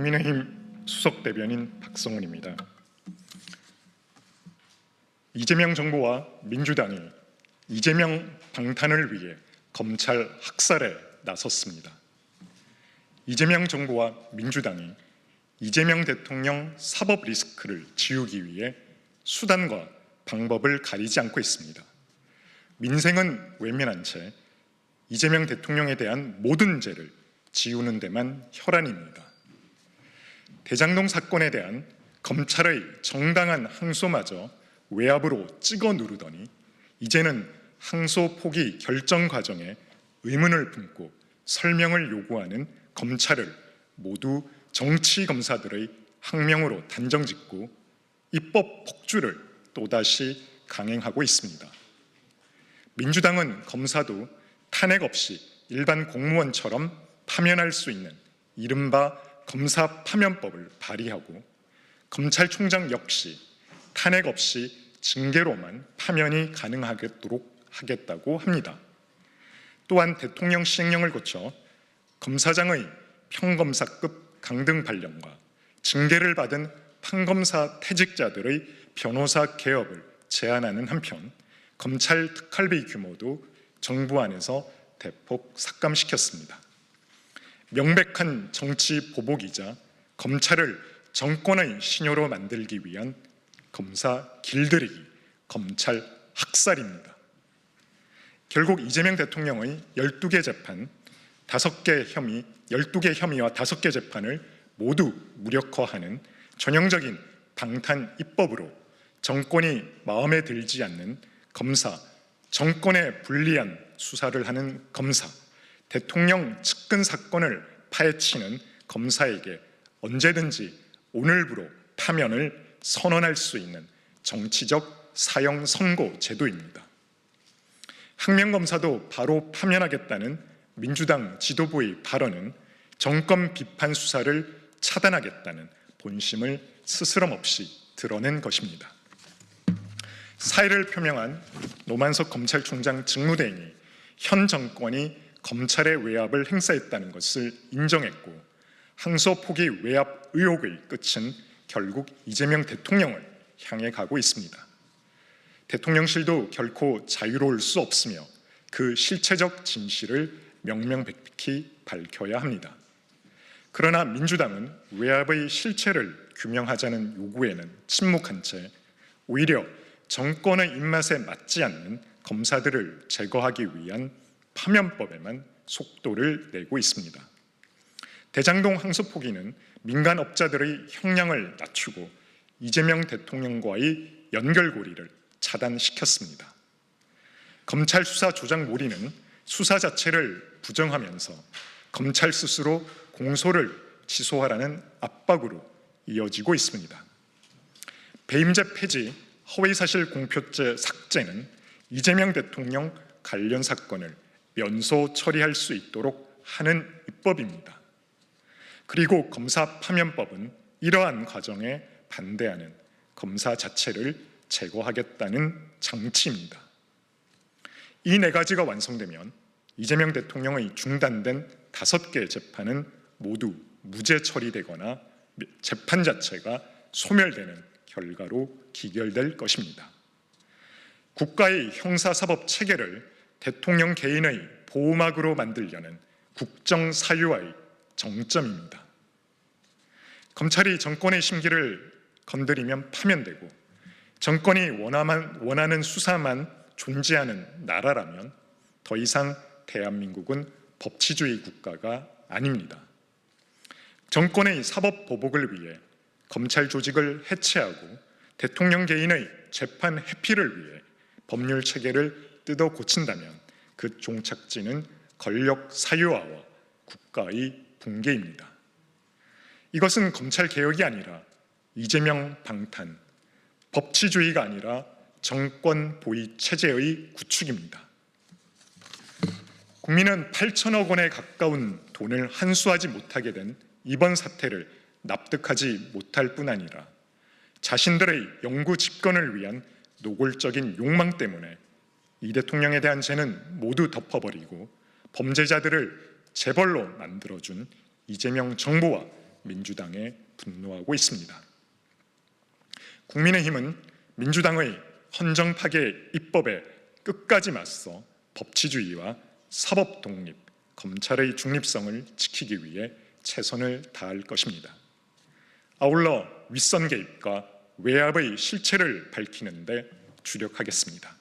국민의힘 수석 대변인 박성훈입니다. 이재명 정부와 민주당이 이재명 방탄을 위해 검찰 학살에 나섰습니다. 이재명 정부와 민주당이 이재명 대통령 사법 리스크를 지우기 위해 수단과 방법을 가리지 않고 있습니다. 민생은 외면한 채 이재명 대통령에 대한 모든 죄를 지우는 데만 혈안입니다. 대장동 사건에 대한 검찰의 정당한 항소마저 외압으로 찍어 누르더니 이제는 항소 포기 결정 과정에 의문을 품고 설명을 요구하는 검찰을 모두 정치 검사들의 항명으로 단정 짓고 입법 폭주를 또다시 강행하고 있습니다. 민주당은 검사도 탄핵 없이 일반 공무원처럼 파면할 수 있는 이른바 검사 파면법을 발의하고 검찰총장 역시 탄핵 없이 징계로만 파면이 가능하도록 하겠다고 합니다. 또한 대통령 시행령을 거쳐 검사장의 평검사급 강등 발령과 징계를 받은 판검사 퇴직자들의 변호사 개업을 제한하는 한편 검찰 특활비 규모도 정부 안에서 대폭 삭감시켰습니다. 명백한 정치 보복이자 검찰을 정권의 신효로 만들기 위한 검사 길들이기, 검찰 학살입니다. 결국 이재명 대통령의 12개 재판, 5개 혐의, 12개 혐의와 5개 재판을 모두 무력화하는 전형적인 방탄 입법으로 정권이 마음에 들지 않는 검사, 정권에 불리한 수사를 하는 검사, 대통령 측근 사건을 파헤치는 검사에게 언제든지 오늘부로 파면을 선언할 수 있는 정치적 사형 선고 제도입니다. 학명 검사도 바로 파면하겠다는 민주당 지도부의 발언은 정권 비판 수사를 차단하겠다는 본심을 스스럼 없이 드러낸 것입니다. 사의를 표명한 노만석 검찰총장 직무대행이 현 정권이 검찰의 외압을 행사했다는 것을 인정했고 항소 포기 외압 의혹의 끝은 결국 이재명 대통령을 향해 가고 있습니다. 대통령실도 결코 자유로울 수 없으며 그 실체적 진실을 명명백백히 밝혀야 합니다. 그러나 민주당은 외압의 실체를 규명하자는 요구에는 침묵한 채 오히려 정권의 입맛에 맞지 않는 검사들을 제거하기 위한 파면법에만 속도를 내고 있습니다. 대장동 항소 포기는 민간 업자들의 형량을 낮추고 이재명 대통령과의 연결고리를 차단시켰습니다. 검찰 수사 조작 몰이는 수사 자체를 부정하면서 검찰 스스로 공소를 취소하라는 압박으로 이어지고 있습니다. 배임죄 폐지, 허위사실 공표죄 삭제는 이재명 대통령 관련 사건을 면소 처리할 수 있도록 하는 입법입니다. 그리고 검사 파면법은 이러한 과정에 반대하는 검사 자체를 제거하겠다는 장치입니다. 이 네 가지가 완성되면 이재명 대통령의 중단된 다섯 개 재판은 모두 무죄 처리되거나 재판 자체가 소멸되는 결과로 기결될 것입니다. 국가의 형사사법 체계를 대통령 개인의 보호막으로 만들려는 국정 사유화의 정점입니다. 검찰이 정권의 심기를 건드리면 파면되고 정권이 원하는 수사만 존재하는 나라라면 더 이상 대한민국은 법치주의 국가가 아닙니다. 정권의 사법 보복을 위해 검찰 조직을 해체하고 대통령 개인의 재판 회피를 위해 법률 체계를 뜯어 고친다면 그 종착지는 권력 사유화와 국가의 붕괴입니다. 이것은 검찰 개혁이 아니라 이재명 방탄, 법치주의가 아니라 정권 보위 체제의 구축입니다. 국민은 8천억 원에 가까운 돈을 환수하지 못하게 된 이번 사태를 납득하지 못할 뿐 아니라 자신들의 영구 집권을 위한 노골적인 욕망 때문에 이 대통령에 대한 죄는 모두 덮어버리고 범죄자들을 재벌로 만들어준 이재명 정부와 민주당에 분노하고 있습니다. 국민의힘은 민주당의 헌정 파괴 입법에 끝까지 맞서 법치주의와 사법 독립, 검찰의 중립성을 지키기 위해 최선을 다할 것입니다. 아울러 윗선 개입과 외압의 실체를 밝히는 데 주력하겠습니다.